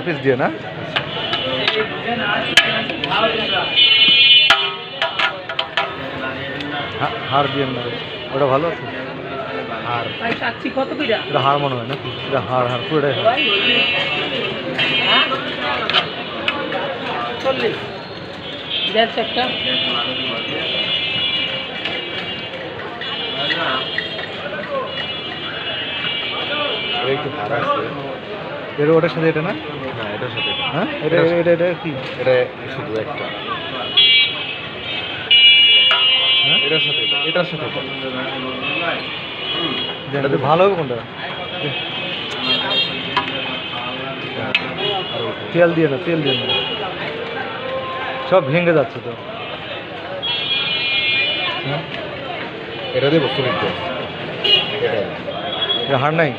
Piece দিয়ে, না? হা- হাড় দিয়ে না ওটা ভালো আছে? হাড় মনে হয় না এটা হাড় হাড় পুরোটাই হ্যাঁ চল্লিশ একটু হার এর ওটার সাথে এটা না? না এটার সাথে এটা। হ্যাঁ? এটা এটা এটা কি? এটা শুধু একটা। হ্যাঁ? এটার সাথে এটার সাথে এটা। এটা ভালো হবে কোনটা? তেল দিয়ে না তেল দিয়ে না সব ভেঙে যাচ্ছে তো। হ্যাঁ? এটা দেবো সুনিট এটা এটা হাড় নাই?